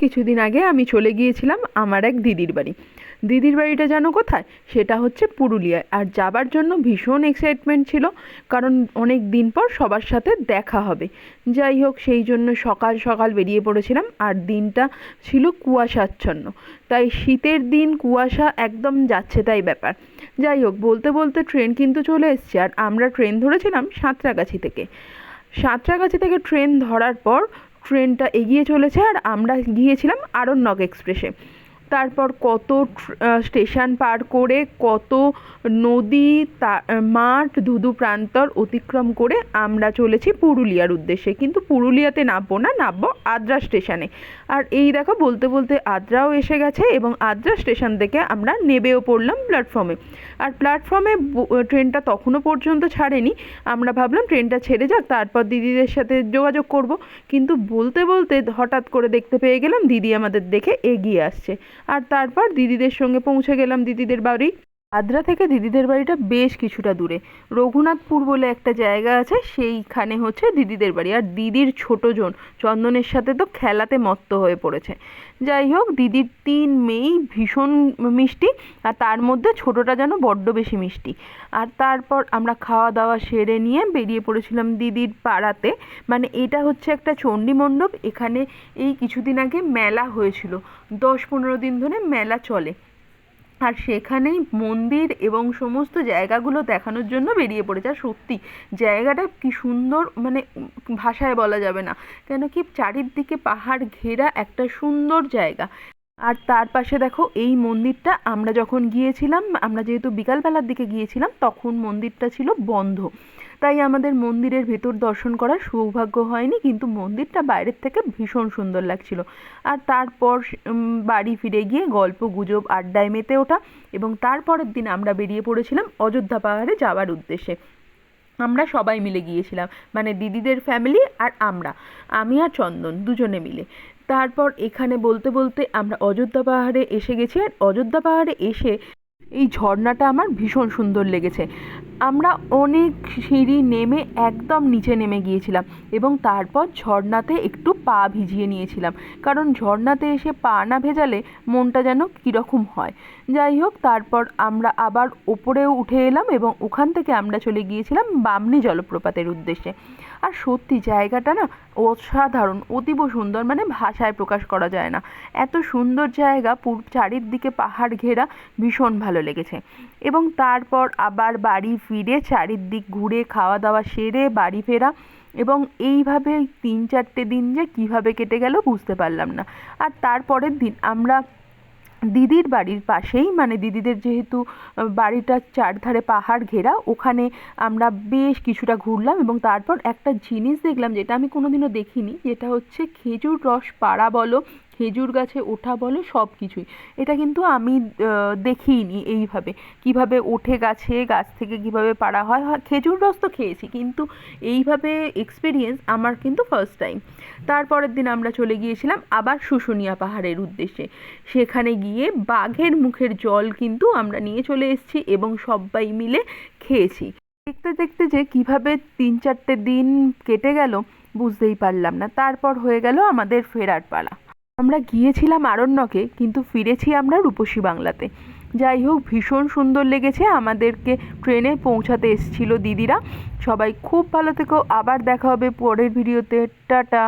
কিছুদিন আগে আমি চলে গিয়েছিলাম আমার এক দিদির বাড়ি। দিদির বাড়িটা জানো কোথায়? সেটা হচ্ছে পুরুলিয়ায়। আর যাবার জন্য ভীষণ এক্সাইটমেন্ট ছিল, কারণ অনেক দিন পর সবার সাথে দেখা হবে। যাই হোক, সেই জন্য সকাল সকাল বেরিয়ে পড়েছিলাম, আর দিনটা ছিল কুয়াশাচ্ছন্ন। তাই শীতের দিন কুয়াশা একদম যাচ্ছে তাই ব্যাপার। যাই হোক, বলতে বলতে ট্রেন কিন্তু চলে এসছে, আর আমরা ট্রেন ধরেছিলাম সাঁতরাগাছি থেকে। সাঁতরাগাছি থেকে ট্রেন ধরার পর ট্রেনটা এগিয়ে চলেছে আর আমরা গিয়েছিলাম আরণ্যক এক্সপ্রেসে। তারপর কত স্টেশন পার করে কত নদী, তা, মাঠ, ধুধু প্রান্তর অতিক্রম করে আমরা চলেছি পুরুলিয়ার উদ্দেশ্যে। কিন্তু পুরুলিয়াতে নামবো না, নামবো আদ্রা স্টেশনে। আর এই দেখো, বলতে বলতে আদ্রাও এসে গেছে এবং আদ্রা স্টেশন থেকে আমরা নেবেও পড়লাম প্ল্যাটফর্মে। আর প্ল্যাটফর্মে ট্রেনটা তখনও পর্যন্ত ছাড়েনি। আমরা ভাবলাম ট্রেনটা ছেড়ে যাক, তারপর দিদিদের সাথে যোগাযোগ করব। কিন্তু বলতে বলতে হঠাৎ করে দেখতে পেয়ে গেলাম, দিদি আমাদের দেখে এগিয়ে আসছে। আর তারপর দিদিদের সঙ্গে পৌঁছে গেলাম দিদিদের বাড়ি। আদ্রা থেকে দিদিদের বাড়িটা বেশ কিছুটা দূরে। রঘুনাথপুর বলে একটা জায়গা আছে, সেইখানে হচ্ছে দিদিদের বাড়ি। আর দিদির ছোটো জন চন্দনের সাথে তো খেলাতে মত্ত হয়ে পড়েছে। যাই হোক, দিদির তিন মেয়েই ভীষণ মিষ্টি, আর তার মধ্যে ছোটোটা যেন বড্ড বেশি মিষ্টি। আর তারপর আমরা খাওয়া দাওয়া সেরে নিয়ে বেরিয়ে পড়েছিলাম দিদির পাড়াতে। মানে এটা হচ্ছে একটা চণ্ডী মণ্ডপ। এখানে এই কিছুদিন আগে মেলা হয়েছিল। দশ পনেরো দিন ধরে মেলা চলে। আর সেখানেই মন্দির এবং সমস্ত জায়গাগুলো দেখানোর জন্য বেরিয়ে পড়েছে। আর সত্যি, জায়গাটা কি সুন্দর মানে ভাষায় বলা যাবে না। কেন কি চারিদিকে পাহাড় ঘেরা একটা সুন্দর জায়গা। আর তার পাশে দেখো, এই মন্দিরটা আমরা যখন গিয়েছিলাম, আমরা যেহেতু বিকালবেলার দিকে গিয়েছিলাম, তখন মন্দিরটা ছিল বন্ধ। তাই আমাদের মন্দিরের ভেতর দর্শন করার সৌভাগ্য হয়নি, কিন্তু মন্দিরটা বাইরের থেকে ভীষণ সুন্দর লাগছিল। আর তারপর বাড়ি ফিরে গিয়ে গল্প, গুজব, আড্ডায় মেতে ওঠা এবং তারপরের দিন আমরা বেরিয়ে পড়েছিলাম অযোধ্যা পাহাড়ে যাওয়ার উদ্দেশ্যে। আমরা সবাই মিলে গিয়েছিলাম মানে দিদিদের ফ্যামিলি আর আমরা, আমি আর চন্দন দুজনে মিলে। তারপর এখানে বলতে বলতে আমরা অযোধ্যা পাহাড়ে এসে গেছি, আর অযোধ্যা পাহাড়ে এসে এই ঝর্ণাটা আমার ভীষণ সুন্দর লেগেছে। আমরা অনেক সিঁড়ি নেমে একদম নিচে নেমে গিয়েছিলাম এবং তারপর ঝর্ণাতে একটু পা ভিজিয়ে নিয়েছিলাম। কারণ ঝর্ণাতে এসে পা না ভেজালে মনটা যেন কীরকম হয়। যাই হোক, তারপর আমরা আবার ওপরেও উঠে এলাম এবং ওখান থেকে আমরা চলে গিয়েছিলাম বামনি জলপ্রপাতের উদ্দেশ্যে। আর সত্যি জায়গাটা না অসাধারণ, অতীব সুন্দর মানে ভাষায় প্রকাশ করা যায় না। এত সুন্দর জায়গা চারিদিকে পাহাড় ঘেরা, ভীষণ ভালো লেগেছে। এবং তারপর আবার বাড়ি ফিরে, চারিদিক ঘুরে, খাওয়া দাওয়া সেরে, বাড়ি ফেরা এবং এইভাবে তিন চারটে দিন যে কীভাবে কেটে গেল বুঝতে পারলাম না। আর তারপরের দিন আমরা দিদির বাড়ির পাশেই মানে দিদিদের যেহেতু বাড়িটার চারধারে পাহাড় ঘেরা, ওখানে আমরা বেশ কিছুটা ঘুরলাম এবং তারপর একটা জিনিস দেখলাম, যেটা আমি কোনোদিনও দেখিনি, যেটা হচ্ছে খেজুর রস পাড়া বলো খেজুর গাছে ওঠা বলো সব কিছুই এটা কিন্তু আমি দেখিনি এইভাবে। কীভাবে ওঠে গাছে, গাছ থেকে কীভাবে পাড়া হয় খেজুর রস তো খেয়েছি, কিন্তু এইভাবে এক্সপিরিয়েন্স আমার কিন্তু ফার্স্ট টাইম তারপরের দিন আমরা চলে গিয়েছিলাম আবার শুশুনিয়া পাহাড়ের উদ্দেশ্যে। সেখানে গিয়ে বাঘের মুখের জল কিন্তু আমরা নিয়ে চলে এসেছি এবং সবাই মিলে খেয়েছি। দেখতে দেখতে যে কীভাবে তিন চারটে দিন কেটে গেল, বুঝতেই পারলাম না। তারপর হয়ে গেল আমাদের ফেরার পালা। আমরা গিয়েছিলাম আরণ্যকে, কিন্তু ফিরেছি আমরা রূপসী বাংলাতে। যাই হোক, ভীষণ সুন্দর লেগেছে আমাদেরকে ট্রেনে পৌঁছাতে এসেছিল দিদিরা। সবাই খুব ভালো থেকো, আবার দেখা হবে পরের ভিডিওতে। টাটা।